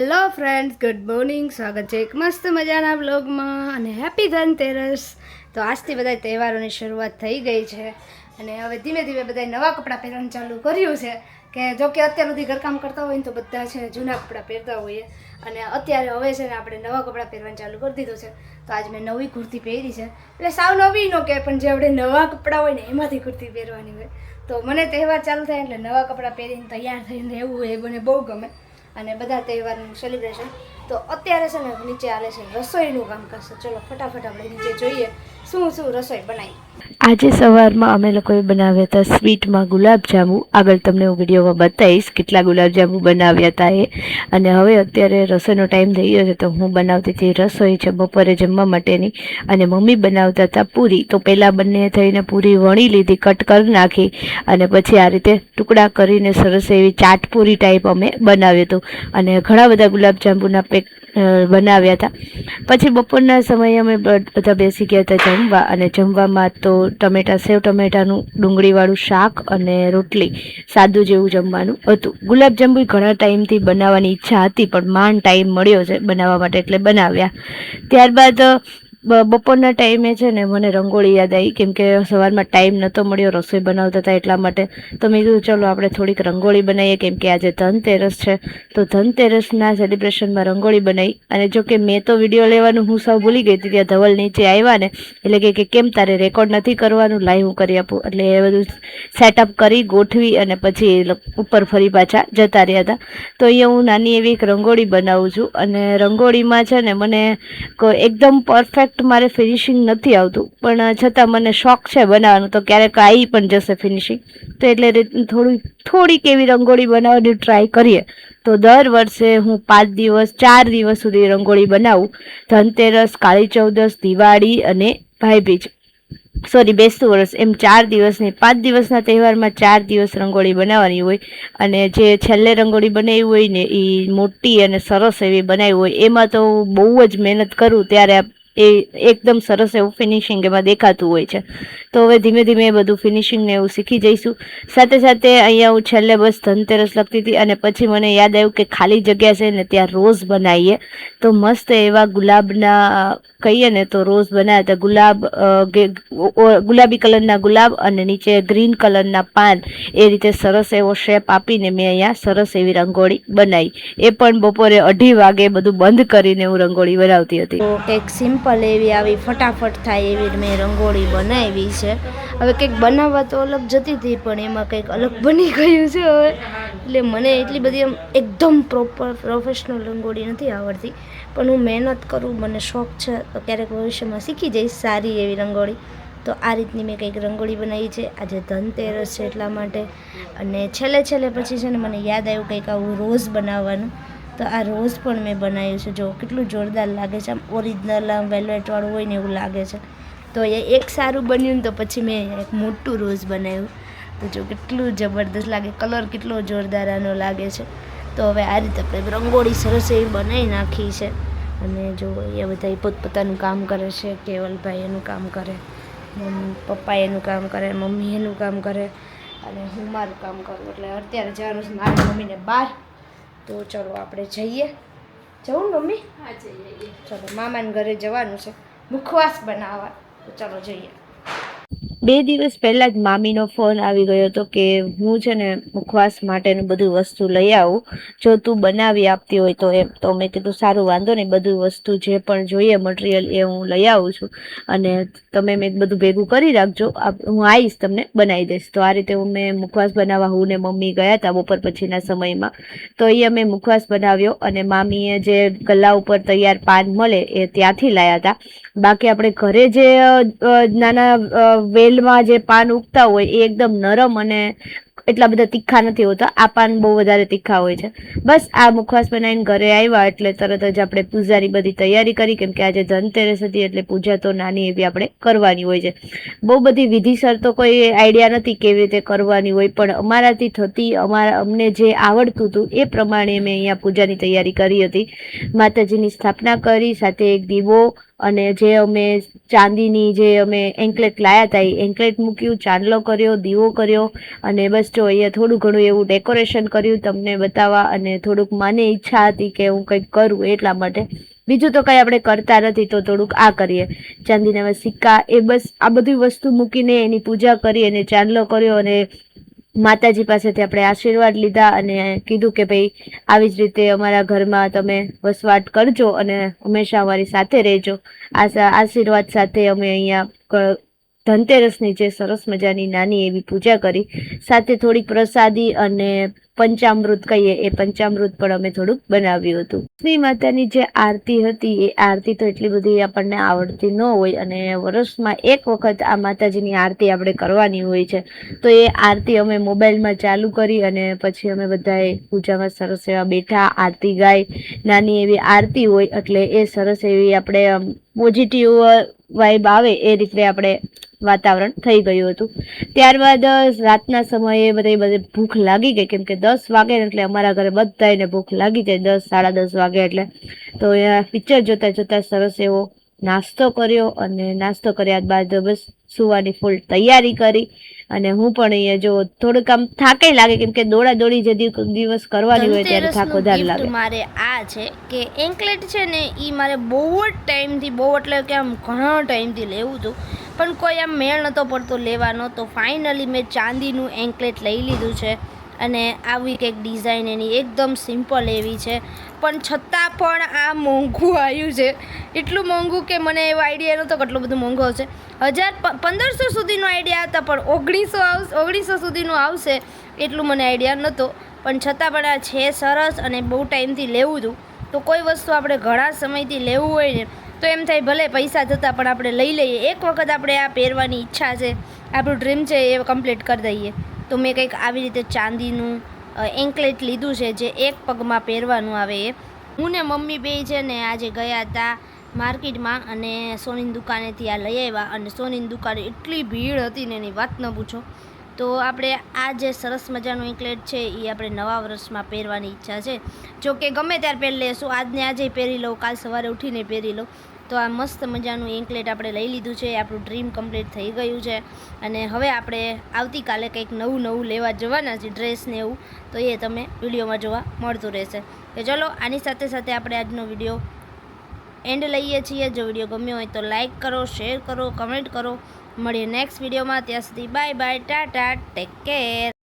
Hello friends good morning સ્વાગત છે એક મસ્ત મજાના બ્લોગમાં અને હેપી ધનતેરસ. તો આજથી બધા તહેવારોની શરૂઆત થઈ ગઈ છે અને હવે ધીમે ધીમે બધા નવા કપડાં પહેરવાનું ચાલુ કર્યું છે. કે જો કે અત્યાર સુધી ઘરકામ કરતા હોય ને તો બધા છે જૂના કપડાં પહેરતા હોઈએ. અને અત્યારે હવે છે ને આપણે નવા કપડાં પહેરવાનું ચાલુ કરી દીધું છે. તો આજ મેં નવી કુર્તી પહેરી છે. એટલે સાવ નવી નો કે, પણ જે આપણે નવા કપડાં હોય ને એમાંથી કુર્તી પહેરવાની હોય. તો મને તહેવાર ચાલુ થાય એટલે નવા કપડાં પહેરીને તૈયાર થઈને રહેવું હોય એ મને બહુ ગમે. અને બધા તહેવારનું સેલિબ્રેશન તો અત્યારે છે ને નીચે આલે છે રસોઈનું કામ કરશે ચલો, ફટાફટ આપણે નીચે જોઈએ શું શું રસોઈ બનાવી. આજે સવારમાં અમે લોકોએ બનાવ્યા હતા સ્વીટમાં ગુલાબજાંબુ. આગળ તમને હું વિડીયોમાં બતાવીશ કેટલા ગુલાબજાંબુ બનાવ્યા હતા એ. અને હવે અત્યારે રસોઈનો ટાઈમ થઈ ગયો છે તો હું બનાવતી હતી રસોઈ છે બપોરે જમવા માટેની. અને મમ્મી બનાવતા હતા પૂરી. તો પહેલાં બંને થઈને પૂરી વણી લીધી, કટ કરી નાખી. અને પછી આ રીતે ટુકડા કરીને સરસ એવી ચાટપુરી ટાઈપ અમે બનાવ્યું હતું. અને ઘણા બધા ગુલાબજાંબુના પેક અ, બનાવ્યા હતા. પછી બપોરના સમયે અમે બધા બેસી ગયા હતા જમવા અને જમવામાં તો ટમેટા સેવ ટમેટાનું ડુંગળીવાળું શાક અને રોટલી સાદું જેવું જમવાનું હતું. ગુલાબજાંબુ ઘણા ટાઈમથી બનાવવાની ઈચ્છા હતી પણ માંડ ટાઈમ મળ્યો છે બનાવવા માટે એટલે બનાવ્યા. ત્યારબાદ બપોરના ટાઈમે છે ને મને રંગોળી યાદ આવી કેમ કે સવારમાં ટાઈમ નહોતો મળ્યો, રસોઈ બનાવતા હતા એટલા માટે. તો મેં કીધું, ચલો, આપણે થોડીક રંગોળી બનાવીએ કેમ કે આજે ધનતેરસ છે. તો ધનતેરસના સેલિબ્રેશનમાં રંગોળી બનાવી અને જો કે મેં તો વીડિયો લેવાનું હું સૌ ભૂલી ગઈ હતી, ત્યાં ધવલ નીચે આવ્યા ને, એટલે કે કે કેમ તારે રેકોર્ડ નથી કરવાનું, લાઈવ હું કરી આપું. એટલે એ બધું સેટઅપ કરી, ગોઠવી અને પછી ઉપર ફરી પાછા જતા રહ્યા હતા. તો અહીંયા હું નાની એવી એક રંગોળી બનાવું છું અને રંગોળીમાં છે ને મને એકદમ પરફેક્ટ મારે ફિનિશિંગ નથી આવતું. પણ છતાં મને શોખ છે બનાવવાનું. તો ક્યારેક આવી પણ જશે ફિનિશિંગ તો એટલે થોડી, થોડીક એવી રંગોળી બનાવવાની ટ્રાય કરીએ. તો દર વર્ષે હું પાંચ દિવસ, ચાર દિવસ સુધી રંગોળી બનાવું. ધનતેરસ, કાળી ચૌદસ, દિવાળી અને ભાઈબીજ. સોરી બેસતું વર્ષ. એમ ચાર દિવસની પાંચ દિવસના તહેવારમાં ચાર દિવસ રંગોળી બનાવવાની હોય. અને જે છેલ્લે રંગોળી બનાવી હોય ને એ મોટી અને સરસ એવી બનાવી હોય. એમાં તો બહુ જ મહેનત કરું ત્યારે એ એકદમ સરસ એવું ફિનિશિંગ એમાં દેખાતું હોય છે. તો હવે ધીમે ધીમે એ બધું ફિનિશિંગ ને એવું શીખી જઈશું. સાથે સાથે અહીંયા હું છેલ્લે બસ ધનતેરસ લખતી હતી અને પછી મને યાદ આવ્યું કે ખાલી જગ્યા છે ને ત્યાં રોઝ બનાવીએ. તો મસ્ત એવા ગુલાબના કહીએ ને તો રોઝ બનાવ્યા હતા ગુલાબ ગુલાબી કલરના ગુલાબ અને નીચે ગ્રીન કલરના પાન. એ રીતે સરસ એવો શેપ આપીને મેં અહીંયા સરસ એવી રંગોળી બનાવી. એ પણ બપોરે અઢી વાગે બધું બંધ કરીને હું રંગોળી બનાવતી હતી. તો કંઈક સિમ્પલ એવી આવી ફટાફટ થાય એવી મેં રંગોળી બનાવી છે. હવે કંઈક બનાવવા તો અલગ જતી હતી, પણ એમાં કંઈક અલગ બની ગયું છે હવે. એટલે મને એટલી બધી આમ એકદમ પ્રોપર પ્રોફેશનલ રંગોળી નથી આવડતી. પણ હું મહેનત કરું, મને શોખ છે. તો ક્યારેક ભવિષ્યમાં શીખી જઈશ સારી એવી રંગોળી. તો આ રીતની મેં કંઈક રંગોળી બનાવી છે. આજે ધનતેરસ છે એટલા માટે. અને છેલ્લે છેલ્લે પછી છે ને મને યાદ આવ્યું કંઈક આવું રોઝ બનાવવાનું. તો આ રોઝ પણ મેં બનાવ્યું છે. જો કેટલું જોરદાર લાગે છે. આમ ઓરિજિનલ, આમ વેલ્વેટવાળું હોય ને એવું લાગે છે. તો એ એક સારું બન્યું ને તો પછી મેં એક મોટું રોઝ બનાવ્યું. તો જો કેટલું જબરદસ્ત લાગે. કલર કેટલો જોરદાર આનો લાગે છે. તો હવે આ રીતે આપણે રંગોળી સરસ એવી બનાવી નાખી છે. અને જો એ બધા પોતપોતાનું કામ કરે છે કેવલભાઈ એનું કામ કરે મમ્મી પપ્પા એનું કામ કરે મમ્મી એનું કામ કરે અને હું મારું કામ કરું. એટલે અત્યારે જવાનું છે મારી મમ્મીને બહાર. તો ચલો આપણે જઈએ. જવું મમ્મી? હા જઈએ. ચલો મામાને ઘરે જવાનું છે. મુખવાસ બનાવવા. તો ચલો જઈએ. બે દિવસ પહેલાં જ મામીનો ફોન આવી ગયો હતો કે હું છે ને મુખવાસ માટેનું બધું વસ્તુ લઈ આવું. જો તું બનાવી આપતી હોય તો એમ. તો મેં કીધું, સારું, વાંધો નહીં. બધું વસ્તુ જે પણ જોઈએ મટીરિયલ એ હું લઈ આવું છું. અને તમે મેં બધું ભેગું કરી રાખજો. હું આવીશ તમને બનાવી દઈશ. તો આ રીતે હું મેં મુખવાસ બનાવવા હું ને મમ્મી ગયા હતા બપોર પછીના સમયમાં. તો એ મેં મુખવાસ બનાવ્યો અને મામીએ જે ગલ્લા ઉપર તૈયાર પાન મળે એ ત્યાંથી લાયા હતા બાકી આપણે ઘરે જે નાના વેલમાં જે પાન ઉગતા હોય એ એકદમ નરમ અને એટલા બધા તીખા નથી હોતા. આ પાન બહુ વધારે તીખા હોય છે. બસ આ મુખવાસ બનાવીને ઘરે આવ્યા એટલે તરત જ આપણે પૂજાની બધી તૈયારી કરી. કેમ કે આજે ધનતેરસ હતી એટલે પૂજા તો નાની એવી આપણે કરવાની હોય છે. બહુ બધી વિધિસર તો કોઈ આઈડિયા નથી કેવી રીતે કરવાની હોય. પણ અમારાથી થતી અમારા અમને જે આવડતું હતું એ પ્રમાણે મેં અહીંયા પૂજાની તૈયારી કરી હતી. માતાજીની સ્થાપના કરી, સાથે એક દીવો અને જે અમે ચાંદીની જે અમે એન્કલેટ લાયા હતા એ એન્કલેટ મૂક્યું, ચાંદલો કર્યો, દીવો કર્યો અને બસ જો અહીંયા થોડું ઘણું એવું ડેકોરેશન કર્યું તમને બતાવવા અને થોડુંક મને ઈચ્છા હતી કે હું કંઈક કરું એટલા માટે. બીજું તો કંઈ આપણે કરતા નથી તો થોડુંક આ કરીએ. ચાંદીના સિક્કા એ બસ આ બધી વસ્તુ મૂકીને એની પૂજા કરી અને ચાંદલો કર્યો અને માતાજી પાસેથી આપણે આશીર્વાદ લીધા અને કીધું કે ભાઈ, આવી જ રીતે અમારા ઘરમાં તમે વસવાટ કરજો અને હંમેશા અમારી સાથે રહેજો. આ આશીર્વાદ સાથે અમે અહીંયા ધનતેરસની જે સરસ મજાની નાની એવી પૂજા કરી. સાથે થોડીક પ્રસાદી અને પંચામૃત કહીએ, એ પંચામૃત પણ અમે થોડુંક બનાવ્યું હતું. લક્ષ્મી માતાની જે આરતી હતી, એ આરતી તો એટલી બધી આપણને આવડતી ન હોય અને વર્ષમાં એક વખત આ માતાજીની આરતી આપણે કરવાની હોય છે. તો એ આરતી અમે મોબાઈલમાં ચાલુ કરી અને પછી અમે બધાએ પૂજામાં સરસ એવા બેઠા, આરતી ગાય નાની એવી આરતી હોય એટલે એ સરસ એવી આપણે પોઝિટિવ વાઇબ આવે એ રીતે આપણે વાતાવરણ થઈ ગયું હતું. ત્યારબાદ રાતના સમયે બધા બધે ભૂખ લાગી ગઈ. કેમ કે દસ વાગે એટલે અમારા ઘરે બધાને ભૂખ લાગી જાય. દસ સાડા દસ વાગે એટલે. તો પિક્ચર જોતા જોતા સરસ એવો નાસ્તો કર્યો અને નાસ્તો કર્યા બાદ બસ સુવાની ફૂલ તૈયારી કરી. અને હું પણ અહીંયા જો થોડુંક આમ થાકે લાગે. કેમ કે દોડા દોડી જે દિવસ કરવાની હોય ત્યારે થાક વધારે લાગે. મારે આ છે કે એન્કલેટ છે ને એ મારે બહુ જ ટાઈમથી બહુ એટલે કે આમ ઘણા ટાઈમથી લેવું હતું. પણ કોઈ આમ મેળ નહોતો પડતો લેવાનો, તો ફાઇનલી મેં ચાંદીનું એન્કલેટ લઈ લીધું છે અને આવી કંઈક ડિઝાઇન એની એકદમ સિમ્પલ એવી છે. પણ છતાં પણ આ મોંઘું આવ્યું છે. એટલું મોંઘું કે મને એવો આઈડિયા નહોતો કેટલું બધું મોંઘું આવશે. હજાર પંદરસો સુધીનો આઈડિયા હતા, પણ ઓગણીસો આવશે ઓગણીસો સુધીનું આવશે એટલું મને આઈડિયા નહોતો. પણ છતાં પણ આ છે સરસ અને બહુ ટાઈમથી લેવું હતું તો કોઈ વસ્તુ આપણે ઘણા સમયથી લેવું હોય ને તો એમ થાય ભલે પૈસા થતાં પણ આપણે લઈ લઈએ. એક વખત આપણે આ પહેરવાની ઈચ્છા છે, આપણું ડ્રીમ છે એ કમ્પ્લીટ કરી દઈએ. તો મેં કંઈક આવી રીતે ચાંદીનું એન્કલેટ લીધું છે, જે એક પગમાં પહેરવાનું આવે એ. હું ને મમ્મી બે છે ને આજે ગયા હતા માર્કેટમાં અને સોનીની દુકાનેથી આ લઈ આવ્યા. અને સોનીની દુકાને એટલી ભીડ હતી ને એની વાત ન પૂછો. તો આપણે આ જે સરસ મજાનું એન્કલેટ છે એ આપણે નવા વર્ષમાં પહેરવાની ઈચ્છા છે. જો કે ગમે ત્યારે પહેરી લેશું. આજને આજે પહેરી લઉં, કાલ સવારે ઉઠીને પહેરી લઉં. તો આ મસ્ત મજાનું એન્કલેટ આપણે લઈ લીધું છે. આપણું ડ્રીમ કમ્પ્લીટ થઈ ગયું છે. અને હવે આપણે આવતીકાલે કંઈક નવું નવું લેવા જવાના છે, ડ્રેસ ને એવું. તો એ તમે વિડીયોમાં જોવા મળતું રહેશે. તો ચલો, આની સાથે સાથે આપણે આજનો વીડિયો એન્ડ લઈએ છીએ. જો વીડિયો ગમ્યો હોય તો લાઈક કરો, શેર કરો, કમેન્ટ કરો. મળીએ નેક્સ્ટ વિડીયોમાં ત્યાં સુધી bye bye ta ta take care